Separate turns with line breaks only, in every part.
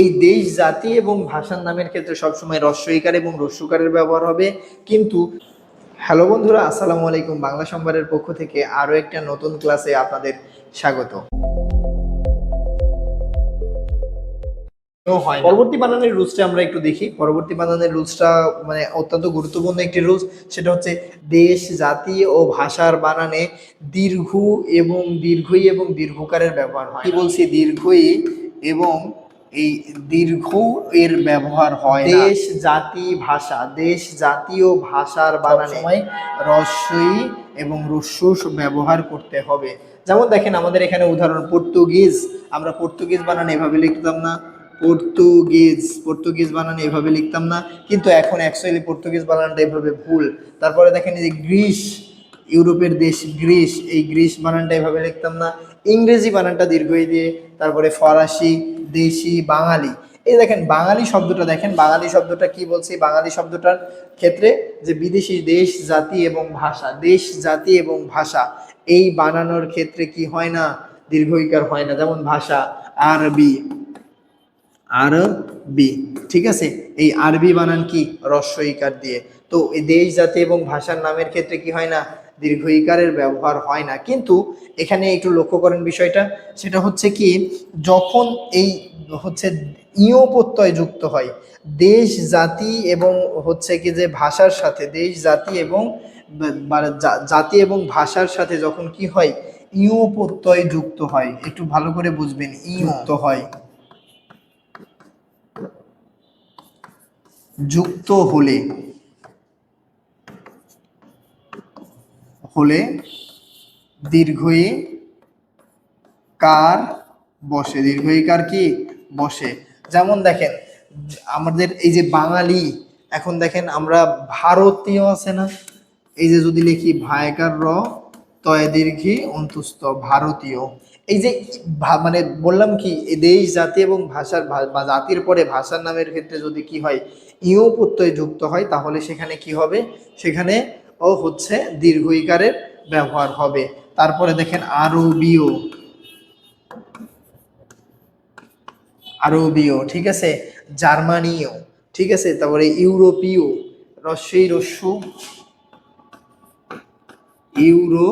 এই দেশ জাতি এবং ভাষার নামের ক্ষেত্রে সবসময় রস্বইকার এবং রস্যকারের ব্যবহার হবে। কিন্তু হ্যালো বন্ধুরা আসসালামু আলাইকুম বাংলা সম্ভারের পক্ষ থেকে আরও একটা নতুন ক্লাসে আপনাদের স্বাগত। পরবর্তী বানানের রুলসটা আমরা একটু দেখি। পরবর্তী বানানের রুলসটা মানে অত্যন্ত গুরুত্বপূর্ণ একটি রুলস সেটা হচ্ছে দেশ জাতি ও ভাষার বানানে দীর্ঘ এবং দীর্ঘই এবং দীর্ঘকারের ব্যবহার হয়। কি বলছি? দীর্ঘই এবং এই দীর্ঘ এর ব্যবহার হয় দেশ জাতি ভাষা। দেশ জাতীয় ভাষার বানানে রস্যই এবং রস্যুস ব্যবহার করতে হবে। যেমন দেখেন আমাদের এখানে উদাহরণ পর্তুগিজ। আমরা পর্তুগিজ বানানে এভাবে লিখতাম না। পর্তুগিজ পর্তুগিজ বানানে এভাবে লিখতাম না। কিন্তু এখন অ্যাকচুয়ালি পর্তুগিজ বানানটা এভাবে ভুল। তারপরে দেখেন এই যে গ্রিস ইউরোপের দেশ গ্রিস। এই গ্রিস বানানটা এভাবে লিখতাম না। ইংরেজি বানানটা দীর্ঘই দিয়ে, তারপরে ফরাসি, দেশি, বাঙালি। এই দেখেন, বাঙালি শব্দটা দেখেন, বাঙালি শব্দটা কি বলছি? বাঙালি শব্দটার ক্ষেত্রে যে বিদেশি দেশ, জাতি এবং ভাষা, দেশ, জাতি এবং ভাষা, এই বানানোর ক্ষেত্রে কি হয় না? দীর্ঘইকার হয় না। যেমন ভাষা, আরবি আরবি, ঠিক আছে? এই আরবি বানান কি? রস্বইকার দিয়ে। তো এই দেশ, জাতি এবং ভাষার নামের ক্ষেত্রে কি হয় না? দীর্ঘ ইকারের ব্যবহার হয় না। কিন্তু এখানে একটু লক্ষ্য করেন বিষয়টা সেটা হচ্ছে কি যখন এই হচ্ছে ইয় প্রত্যয় যুক্ত হয় দেশ জাতি এবং হচ্ছে কি যে ভাষার সাথে দেশ জাতি এবং জাতি এবং ভাষার সাথে যখন কি হয় ইয় প্রত্যয় যুক্ত হয়। একটু ভালো করে বুঝবেন ইয়ুক্ত হয়। যুক্ত হলে হলে দীর্ঘই কার বসে? দীর্ঘই কার কি? বসে। যেমন দেখেন, আমাদের এই যে বাঙালি, এখন দেখেন আমরা ভারতীয় আছে না? এই যে যদি লিখি ভায়কার র, তয় দীর্ঘি অন্তুস্ত ভারতীয়। এই যে মানে বললাম কি দেশ, জাতি এবং ভাষার বা জাতির পরে ভাষার নামের ক্ষেত্রে যদি কি হয় ইয় প্রত্যয় যুক্ত হয়, তাহলে সেখানে কি হবে? সেখানে ও হচ্ছে দীর্ঘ ইকারের ব্যবহার হবে। তারপরে দেখেন আরবীয়। আরবীয়, ঠিক আছে? জার্মানীয়, ঠিক আছে? তারপরে ইউরোপীয়, রস্যই রস্য। ইউরো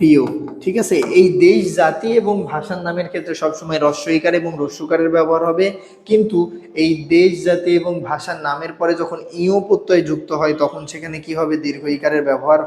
প্রিয়, ঠিক আছে? এই দেশ, জাতি এবং ভাষার নামের ক্ষেত্রে সবসময় রস্বইকার এবং রস্যকারের ব্যবহার হবে। কিন্তু এই দেশ, জাতি এবং ভাষার নামের পরে যখন ইয় প্রত্যয় যুক্ত হয়, তখন সেখানে কি হবে? দীর্ঘ ইকারের ব্যবহার